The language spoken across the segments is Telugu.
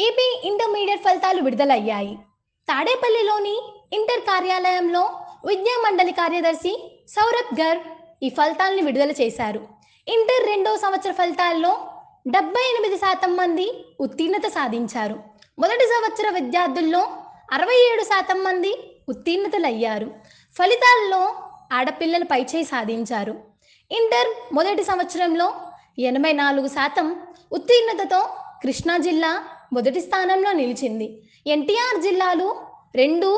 ఏపీ ఇంటర్మీడియట్ ఫలితాలు విడుదలయ్యాయి. తాడేపల్లిలోని ఇంటర్ కార్యాలయంలో విద్యా మండలి కార్యదర్శి సౌరభ్ గర్ ఈ ఫలితాలను విడుదల చేశారు. ఇంటర్ రెండో సంవత్సర ఫలితాల్లో డెబ్బై ఎనిమిది శాతం మంది ఉత్తీర్ణత సాధించారు. మొదటి సంవత్సర విద్యార్థుల్లో అరవై ఏడు శాతం మంది ఉత్తీర్ణతలయ్యారు. ఫలితాల్లో ఆడపిల్లలు పైచేయి సాధించారు. ఇంటర్ మొదటి సంవత్సరంలో ఎనభై నాలుగు శాతం ఉత్తీర్ణతతో కృష్ణా జిల్లా మొదటి స్థానంలో నిలిచింది. ఎన్టీఆర్ జిల్లాలు రెండు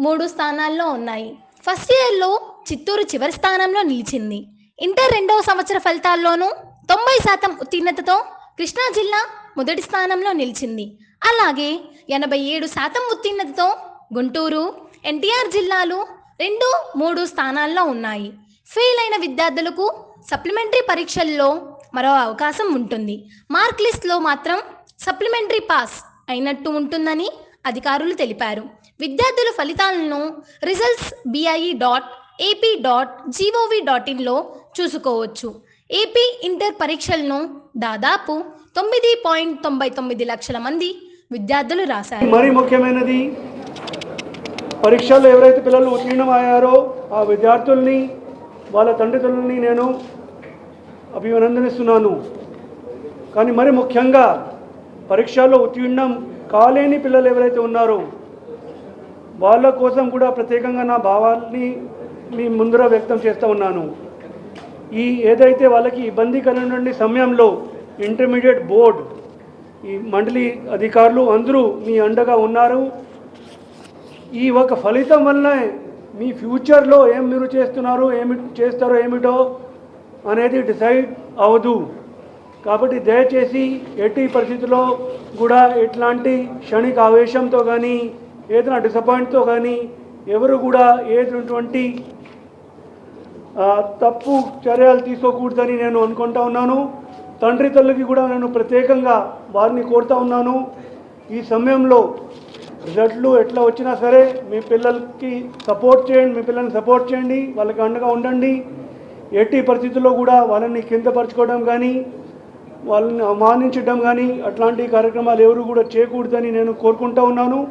మూడు స్థానాల్లో ఉన్నాయి. ఫస్ట్ ఇయర్లో చిత్తూరు చివరి స్థానంలో నిలిచింది. ఇంటర్ రెండవ సంవత్సర ఫలితాల్లోనూ తొంభై శాతం ఉత్తీర్ణతతో కృష్ణా జిల్లా మొదటి స్థానంలో నిలిచింది. అలాగే ఎనభై ఏడు శాతం ఉత్తీర్ణతతో గుంటూరు ఎన్టీఆర్ జిల్లాలు రెండు మూడు స్థానాల్లో ఉన్నాయి. ఫెయిల్ అయిన విద్యార్థులకు సప్లిమెంటరీ పరీక్షల్లో మరో అవకాశం ఉంటుంది. మార్క్ లిస్ట్లో మాత్రం సప్లిమెంటరీ పాస్ అయినట్టు ఉంటుందని అధికారులు తెలిపారు. విద్యార్థుల ఫలితాలను results BIE dot AP dot GOV dot ఇన్లో చూసుకోవచ్చు. ఏపీ ఇంటర్ పరీక్షలను దాదాపు తొమ్మిది పాయింట్ తొంభై తొమ్మిది లక్షల మంది విద్యార్థులు రాశారు. మరి ముఖ్యమైనది పరీక్షల్లో ఎవరైతే పిల్లలు ఉత్తీర్ణమయ్యారో ఆ విద్యార్థుల్ని వాళ్ళ తండ్రిదండ్రులని నేను అభినందనిస్తున్నాను. కానీ మరి ముఖ్యంగా పరీక్షల్లో ఉత్తీర్ణం కాలేని పిల్లలు ఎవరైతే ఉన్నారో వాళ్ళ కోసం కూడా ప్రత్యేకంగా నా భావాల్ని మీ ముందర వ్యక్తం చేస్తూ ఉన్నాను. ఈ ఏదైతే వాళ్ళకి ఇబ్బంది కలిగినటువంటి సమయంలో ఇంటర్మీడియట్ బోర్డ్ ఈ మండలి అధికారులు అందరూ మీ అండగా ఉన్నారు. ఈ ఒక ఫలితం వల్లనే మీ ఫ్యూచర్లో ఏం మీరు చేస్తున్నారు ఏమి చేస్తారో ఏమిటో అనేది డిసైడ్ అవ్వదు కాబట్టి దయచేసి ఎట్టి పరిస్థితుల్లో కూడా ఎట్లాంటి క్షణిక ఆవేశంతో కానీ ఏదైనా డిసప్పాయింట్తో కానీ ఎవరు కూడా ఏటువంటి తప్పు చర్యలు తీసుకోకూడదని నేను అనుకుంటా ఉన్నాను. తండ్రి తల్లికి కూడా నేను ప్రత్యేకంగా వారిని కోరుతా ఉన్నాను. ఈ సమయంలో రిజల్ట్లు ఎట్లా వచ్చినా సరే మీ పిల్లలకి సపోర్ట్ చేయండి మీ పిల్లల్ని సపోర్ట్ చేయండి వాళ్ళకి అండగా ఉండండి. ఎట్టి పరిస్థితుల్లో కూడా వాళ్ళని కిందపరచుకోవడం కానీ వాళ్ళని అవమానించడం కానీ అట్లాంటి కార్యక్రమాలు ఎవరు కూడా చేయకూడదని నేను కోరుకుంటా ఉన్నాను.